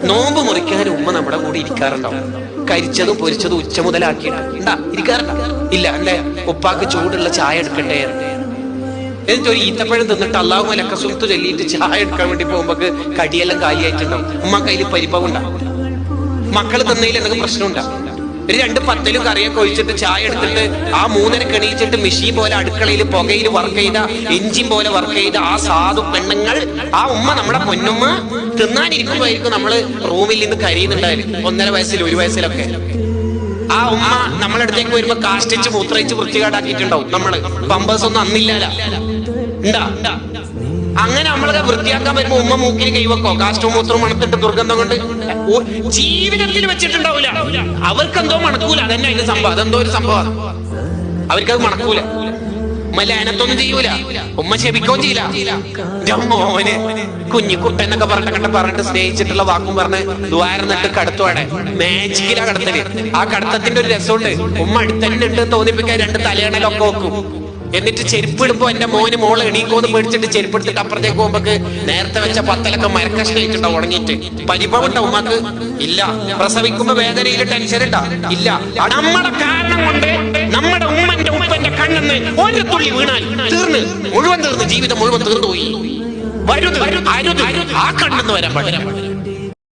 നോമ്പ് മുറിക്കാൻ ഉമ്മ നമ്മുടെ കൂടെ ഇരിക്കാറുണ്ടാവും കരിച്ചതും പൊരിച്ചതും ഉച്ച മുതലാക്കിയിട്ട് ഉണ്ടാ ഇരിക്കാറുണ്ടോ? ഇല്ല അല്ലേ? ഉപ്പാക്ക് ചൂടുള്ള ചായ എടുക്കട്ടെ എന്നിട്ട് ഒരു ഈത്തപ്പഴം തിന്നിട്ട് അള്ളാഹു ലക്ക സുഹൃത്ത് ചൊല്ലിയിട്ട് ചായ എടുക്കാൻ വേണ്ടി പോകുമ്പോ കടിയെല്ലാം കാലിയായിട്ടുണ്ടാവും. ഉമ്മ കയ്യിൽ പരിഭവം ഉണ്ടാവും മക്കൾ തിന്നതിൽ എന്തെങ്കിലും പ്രശ്നമുണ്ടാവും ഒരു രണ്ട് പത്തലും കറിയൊക്കെ ഒഴിച്ചിട്ട് ചായ എടുത്തിട്ട് ആ മൂന്നര കെണിയിച്ചിട്ട് മെഷീൻ പോലെ അടുക്കളയിൽ പുകയിൽ വർക്ക് ചെയ്ത എഞ്ചിൻ പോലെ വർക്ക് ചെയ്ത ആ സാധു പെണ്ണുങ്ങൾ ആ ഉമ്മ നമ്മുടെ പൊന്നുമ്മ തിന്നാനിരിക്കുമ്പോഴായിരിക്കും നമ്മൾ റൂമിൽ നിന്ന് കരയുന്നുണ്ടായാലും ഒന്നര വയസ്സിൽ ഒരു വയസ്സിലൊക്കെ. ആ ഉമ്മ നമ്മളടുത്തേക്ക് വരുമ്പോ കാഷ്ടിച്ച് മൂത്രയിച്ച് വൃത്തികേടാക്കിയിട്ടുണ്ടാവും നമ്മൾ. പമ്പേഴ്സ് ഒന്നും അന്നില്ലല്ല. ഉണ്ടാ? അങ്ങനെ നമ്മളൊക്കെ വൃത്തിയാക്കാൻ വരുമ്പോ ഉമ്മ മൂക്കിന് കൈവക്കോ? കാഷ്ടവും മൂത്രവും മണത്തിട്ട് ദുർഗന്ധം കൊണ്ട്? ജീവിതത്തിൽ വെച്ചിട്ടുണ്ടാവൂല. അവർക്കെന്തോ മണക്കൂല. അതന്നെ അതിന്റെ സംഭവം. അതെന്തോ ഒരു സംഭവം. അവർക്കത് മണക്കൂല. ഉമ്മ ലാനത്തൊന്നും ചെയ്യൂല. ഉമ്മ ശപിക്കുകയും ചെയ്യില്ല മോനെ കുഞ്ഞിക്കുട്ട എന്നൊക്കെ പറഞ്ഞിട്ട് പറഞ്ഞിട്ട് സ്നേഹിച്ചിട്ടുള്ള വാക്കും പറഞ്ഞ് ദ്വാരന്നിട്ട് കടത്തുവാടെ മാജിക്കിലാ കടത്തൽ. ആ കടത്തത്തിന്റെ ഒരു രസമുണ്ട്. ഉമ്മ അടുത്തന്നെ ഉണ്ട് തോന്നിപ്പിക്കാൻ രണ്ട് തലയണലൊക്കെ വെക്കും. എന്നിട്ട് ചെരുപ്പ് ഇടുമ്പോ എന്റെ മോന് മോൾ എണീക്കോന്ന് പേടിച്ചിട്ട് ചെരുപ്പ് എടുത്തിട്ട് അപ്പുറത്തേക്ക് പോകുമ്പോ നേരത്തെ വെച്ച പത്തലൊക്കെ മരക്കഷ്ണയിട്ടുണ്ടാവും ഉണങ്ങിയിട്ട്. പരിഭവം ഉണ്ടോ ഉമ്മക്ക്? ഇല്ല. പ്രസവിക്കുമ്പോ വേദനയിൽ ടെൻഷൻ ഇല്ല. നമ്മുടെ കാരണം കൊണ്ട് നമ്മുടെ ഉമ്മന്റെ കണ്ണെന്ന് ഒരു തുള്ളി വീണാൽ തീർന്ന്. മുഴുവൻ തീർന്ന്. ജീവിതം മുഴുവൻ തീർന്നു പോയി. അരുത് ആ കണ്ണെന്ന് വരാൻ പാടില്ല.